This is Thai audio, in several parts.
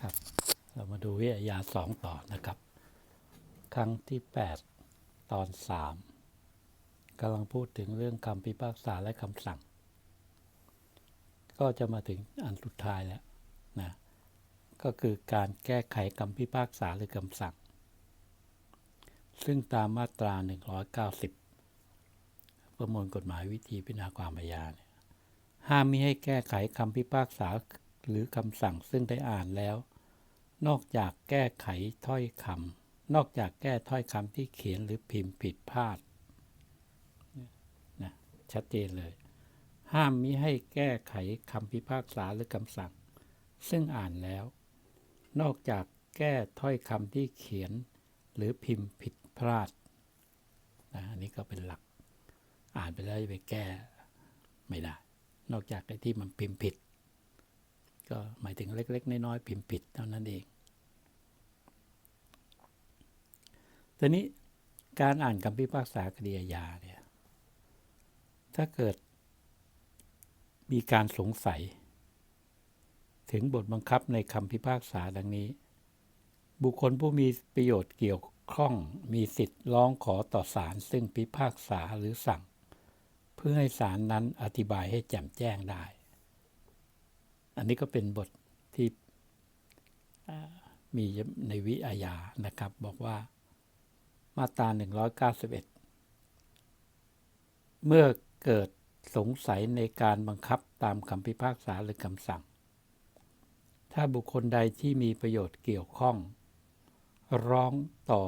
ครับ เรามาดูวิทยาสองต่อนะครับ ครั้งที่ 8 ตอน 3กำลังพูดถึงเรื่องคำพิพากษาและคำสั่ง ก็จะมาถึงอันสุดท้ายแล้วนะก็คือการแก้ไขคำพิพากษาหรือคำสั่ง ซึ่งตามมาตรา 190 ประมวลกฎหมายวิธีพิจารณาความอาญาเนี่ยห้ามมิให้แก้ไขคำพิพากษาหรือคำสั่งซึ่งได้อ่านแล้ว นอกจากแก้ไขถ้อยคำนอกจากแก้ถ้อยคำที่เขียนหรือพิมพ์ผิดพลาดนะชัดเจนเลย ห้ามมิให้แก้ไขคำพิพากษาหรือคำสั่ง ซึ่งอ่านแล้ว นอกจากแก้ถ้อยคำที่เขียนหรือพิมพ์ผิดพลาดนะอันนี้ก็เป็นหลัก อ่านไปแล้วจะไปแก้ไม่ได้ นอกจากไอ้ที่มันพิมพ์ผิด ก็หมายถึงเล็ก ๆ น้อยๆพิมพ์ผิดเท่านั้นเองทีนี้การอ่านคำพิพากษาคดีอาญาเนี่ยถ้าเกิดมีการสงสัย ถึงบทบังคับในคำพิพากษาดังนี้ บุคคลผู้มีประโยชน์เกี่ยวข้องมีสิทธิ์ร้องขอต่อศาลซึ่งพิพากษาหรือสั่ง เพื่อให้ศาลนั้นอธิบายให้แจ่มแจ้งได้ อันนี้ก็เป็นบทที่มีในวิอาญานะครับ บอกว่ามาตรา191 เมื่อเกิดสงสัยในการบังคับตามคำพิพากษาหรือคำสั่ง ถ้าบุคคลใดที่มีประโยชน์เกี่ยวข้อง ร้องต่อ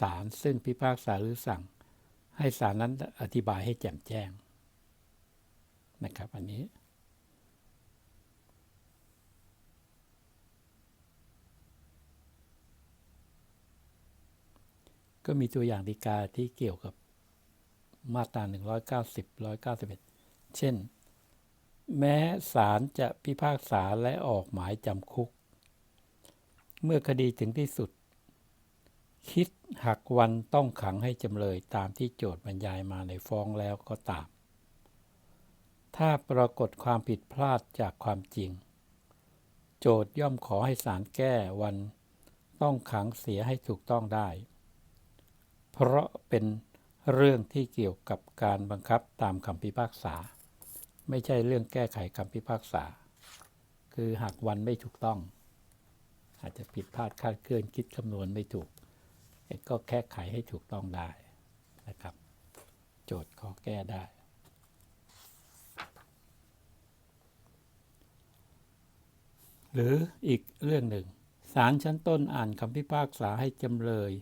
ศาลซึ่งพิพากษาหรือสั่ง ให้ศาลนั้นอธิบายให้แจ่มแจ้งนะครับ อันนี้ ก็มีตัวอย่างดีกาที่เกี่ยวกับมาตรา 190 191 เช่น แม้ศาลจะพิพากษาและออกหมายจำคุก เมื่อคดีถึงที่สุด คิดหักวันต้องขังให้จำเลยตามที่โจทย์บรรยายมาในฟ้องแล้วก็ตาม ถ้าปรากฏความผิดพลาดจากความจริง โจทย์ย่อมขอให้ศาลแก้วันต้องขังเสียให้ถูกต้องได้ เพราะเป็นเรื่องที่เกี่ยวกับการบังคับตามคำพิพากษา ไม่ใช่เรื่องแก้ไขคำพิพากษา คือหากวันไม่ถูกต้อง อาจจะผิดพลาดคาดเคลื่อนคิดคำนวณไม่ถูก ก็แก้ไขให้ถูกต้องได้นะครับ โจทย์ขอแก้ได้ หรืออีกเรื่องหนึ่งศาลชั้นต้นอ่านคำพิพากษาให้จำเลย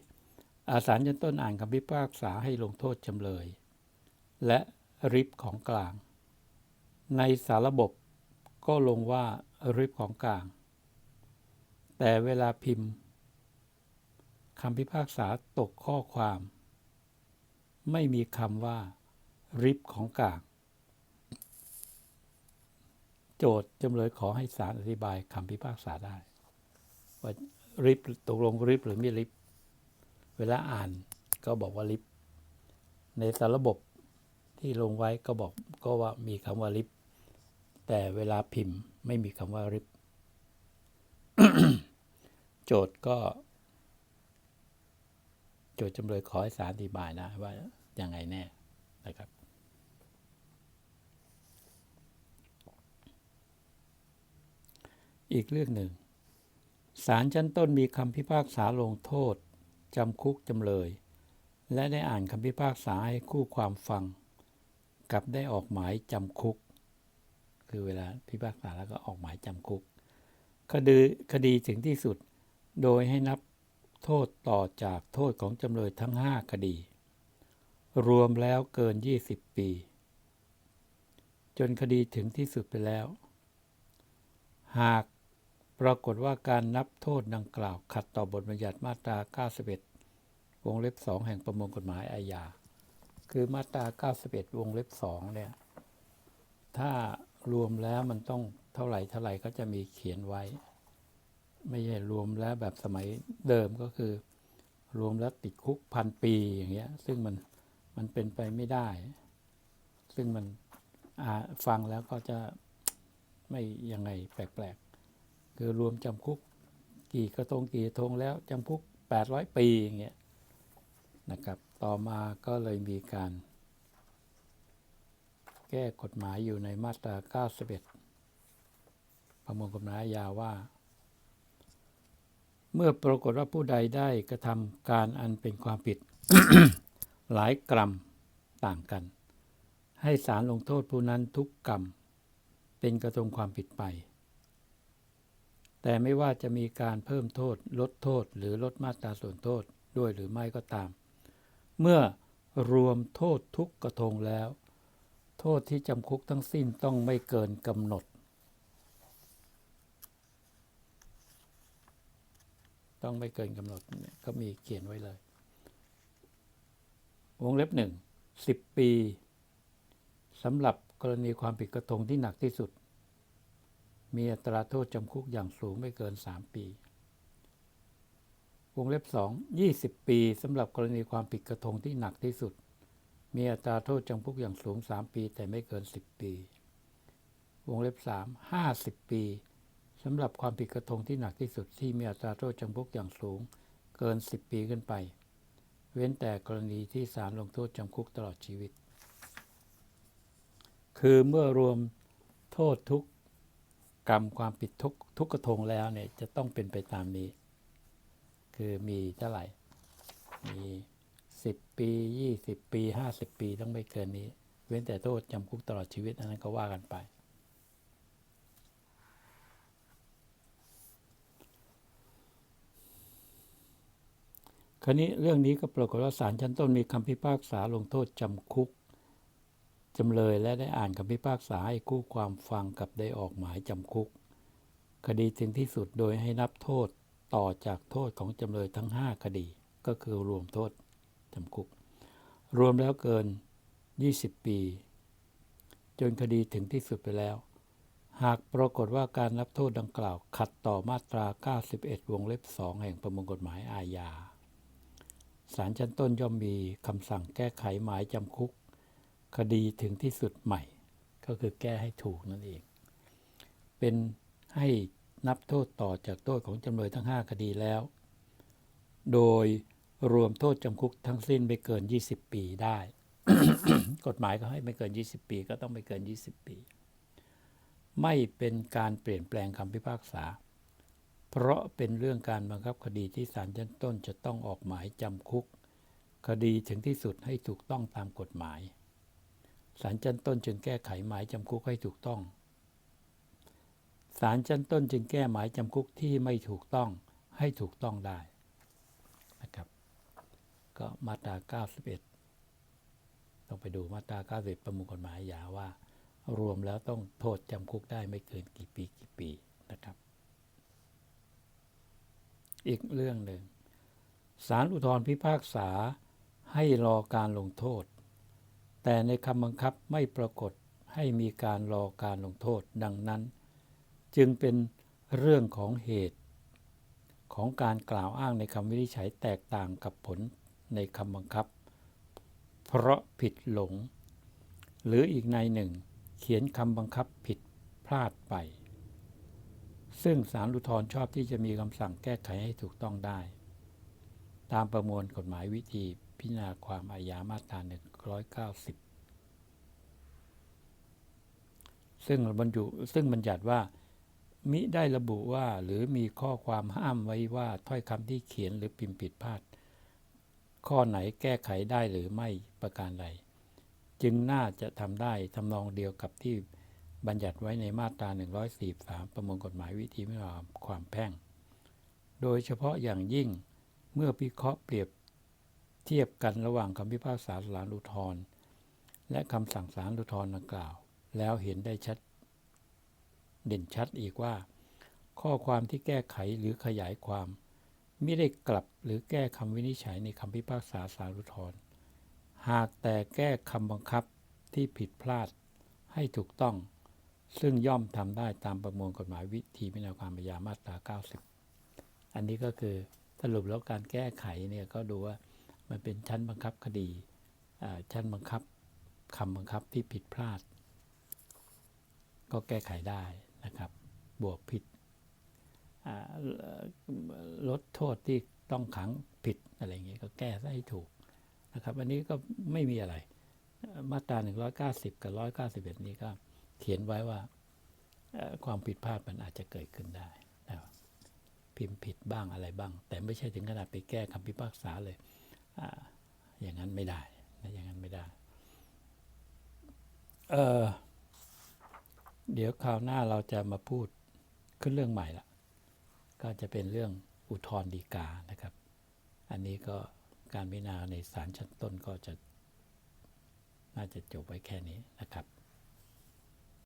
อาศาลชั้นต้นอ่านคำพิพากษาให้ลงโทษจำเลย และริบของกลาง ในสารระบบก็ลงว่าริบของกลาง แต่เวลาพิมพ์คำพิพากษาตกข้อความ ไม่มีคำว่า ริบของกลาง โจทย์จำเลยขอให้ศาลอธิบายคำพิพากษาได้ ว่าริบตกลงริบหรือไม่ริบ เวลาอ่านก็บอกว่าลิฟต์ในสารระบบที่ลงไว้ก็บอกก็ว่ามีคำว่าลิฟต์แต่เวลาพิมพ์ไม่มีคำว่าลิฟต์โจทย์ก็ โจทย์จำเลยขอให้ศาลอธิบายนะว่ายังไงแน่นะครับอีกเรื่องหนึ่ง ศาลชั้นต้นมีคำพิพากษาลงโทษ จำคุกจำเลย และได้อ่านคำพิพากษาให้คู่ความฟังกับได้ออกหมายจำคุก คือเวลาพิพากษาแล้วก็ออกหมายจำคุก คดีคดีถึงที่สุด โดยให้นับโทษต่อจากโทษของจำเลยทั้ง 5 คดี รวมแล้วเกิน 20 ปี จนคดีถึงที่สุดไปแล้ว หาก รากฏว่าการนับโทษดังกล่าว ขัดต่อบทบัญญัติมาตรา 91 วงเล็บ 2 แห่งประมวลกฎหมายอาญา คือมาตรา 91 วงเล็บ 2 เนี่ย ถ้ารวมแล้วมันต้องเท่าไหร่เท่าไหร่ก็จะมีเขียนไว้ ไม่ใช่รวมแล้วแบบสมัยเดิมก็คือ รวมแล้วติดคุกพันปีอย่างเงี้ย ซึ่งมันมันเป็นไปไม่ได้ ซึ่งมันฟังแล้วก็จะไม่ยังไงแปลก คือรวมจำคุกกี่กระทงกี่ทงแล้วจำคุก 800 ปีอย่างเงี้ยนะครับต่อมาก็เลยมีการ แก้กฎหมายอยู่ในมาตรา 91 ประมวลกฎหมายอาญาว่า เมื่อปรากฏว่าผู้ใดได้กระทำการอันเป็นความผิด หลายกรรมต่างกัน ให้ศาลลงโทษผู้นั้นทุกกรรม เป็นกระทงความผิดไป แต่ไม่ว่าจะมีการเพิ่มโทษ ลดโทษ หรือลดมาตราส่วนโทษด้วยหรือไม่ก็ตาม เมื่อรวมโทษทุกกระทงแล้ว โทษที่จำคุกทั้งสิ้นต้องไม่เกินกำหนด ต้องไม่เกินกำหนดเนี่ยก็มีเขียนไว้เลย วงเล็บหนึ่งสิบปีสำหรับกรณีความผิดกระทงที่หนักที่สุด มีอัตราโทษจำคุกอย่างสูงไม่เกิน 3 ปี วงเล็บ 2 20 ปีสำหรับกรณีความผิดกระทงที่หนักที่สุด มีอัตราโทษจำคุกอย่างสูง 3 ปีแต่ไม่เกิน 10 ปี วงเล็บ 3 50 ปีสำหรับความผิดกระทงที่หนักที่สุดที่มีอัตราโทษจำคุกอย่างสูง เกิน 10 ปีขึ้นไป เว้นแต่กรณีที่ศาลลงโทษจำคุกตลอดชีวิต คือเมื่อรวมโทษทุก กรรมความผิดทุกทุกกระทงแล้วเนี่ยจะต้องเป็นไปตามนี้ คือมีเท่าไหร่ มี10ปี20ปี50ปีต้องไม่เกินนี้ เว้นแต่โทษจำคุกตลอดชีวิตอันนั้นก็ว่ากันไป คราวนี้เรื่องนี้ก็ปรากฏว่าศาลชั้นต้นมีคำพิพากษาลงโทษจำคุก จำเลยและได้อ่านคำพิพากษาให้คู่ความฟังกับได้ออกหมายจำคุก คดีถึงที่สุดโดยให้นับโทษต่อจากโทษของจำเลยทั้ง 5 คดี ก็คือรวมโทษจำคุก รวมแล้วเกิน 20 ปี จนคดีถึงที่สุดไปแล้ว หากปรากฏว่าการรับโทษดังกล่าว ขัดต่อมาตรา 91 วงเล็บ 2 แห่งประมวลกฎหมายอาญาศาลชั้นต้นย่อมมีคำสั่งแก้ไขหมายจำคุก คดีถึงที่สุดใหม่ ก็คือแก้ให้ถูกนั่นเอง เป็นให้นับโทษต่อจากโทษของจำเลยทั้ง 5 คดีแล้ว โดยรวมโทษจำคุกทั้งสิ้นไม่เกิน 20 ปีได้ กฎหมายก็ให้ไม่เกิน 20 ปี ก็ต้องไม่เกิน 20 ปี ไม่เป็นการเปลี่ยนแปลงคำพิพากษา เพราะเป็นเรื่องการบังคับคดีที่ศาลชั้นต้นจะต้องออกหมายจำคุก คดีถึงที่สุดให้ถูกต้องตามกฎหมาย ศาลชั้นต้นจึงแก้ไขหมายจำคุกให้ถูกต้อง ศาลชั้นต้นจึงแก้หมายจำคุกที่ไม่ถูกต้องให้ถูกต้องได้นะครับ ก็มาตรา 91 ต้องไปดูมาตรา 91 ประมวลกฎหมายอาญาว่า รวมแล้วต้องโทษจำคุกได้ไม่เกินกี่ปีกี่ปีนะครับ อีกเรื่องหนึ่งศาลอุทธรณ์พิพากษาให้รอการลงโทษ แต่ในคำบังคับไม่ปรากฏให้มีการรอการลงโทษดังนั้น จึงเป็นเรื่องของเหตุ ของการกล่าวอ้างในคำวินิจฉัยแตกต่างกับผลในคำบังคับ เพราะผิดหลง หรืออีกในหนึ่ง เขียนคำบังคับผิดพลาดไป ซึ่งศาลอุทธรชอบที่จะมีคำสั่งแก้ไขให้ถูกต้องได้ ตามประมวลกฎหมายวิธีพิจารณาความอาญามาตราหนึ่ง 190ซึ่งบรรจุซึ่งบัญญัติว่า มิได้ระบุว่าหรือมีข้อความห้ามไว้ว่าถ้อยคำที่เขียนหรือพิมพ์ผิดพลาด ข้อไหนแก้ไขได้หรือไม่ประการใดจึงน่าจะทำได้ทำนองเดียวกับที่บัญญัติไว้ในมาตรา 143 ประมวลกฎหมายวิธีพิจารณาความแพ่ง โดยเฉพาะอย่างยิ่งเมื่อพิเคราะห์เปรียบ เทียบกันระหว่างคำพิพากษาศาลอุทธรณ์และคำสั่งศาลอุทธรณ์ดังกล่าว แล้วเห็นได้ชัด เด่นชัดอีกว่า ข้อความที่แก้ไขหรือขยายความไม่ได้กลับหรือแก้คำวินิจฉัยในคำพิพากษาศาลอุทธรณ์หากแต่แก้คำบังคับที่ผิดพลาดให้ถูกต้อง ซึ่งย่อมทำได้ตามประมวลกฎหมายวิธีพิจารณาความอาญามาตรา 90 อันนี้ก็คือสรุปแล้วการแก้ไขเนี่ยก็ดูว่า มันเป็นชั้นบังคับคดีชั้นบังคับคำบังคับที่ผิดพลาด ก็แก้ไขได้นะครับ บวกผิดลดโทษที่ต้องขังผิดอะไรอย่างเงี้ยก็แก้ซะให้ถูกนะครับ อันนี้ก็ไม่มีอะไรเอ่อมาตรา 190 กับ 191 นี้ก็เขียนไว้ว่าความผิดพลาดมันอาจจะเกิดขึ้นได้นะพิมพ์ผิดบ้างอะไรบ้าง แต่ไม่ใช่ถึงขนาดไปแก้คำพิพากษาเลย อย่างนั้นไม่ได้นะอย่างนั้นไม่ได้ เออเดี๋ยวคราวหน้าเราจะมาพูดขึ้นเรื่องใหม่ละก็จะเป็นเรื่องอุทธรดีกานะครับ อันนี้ก็การพิจารณาในศาลชั้นต้นก็จะ น่าจะจบไว้แค่นี้นะครับ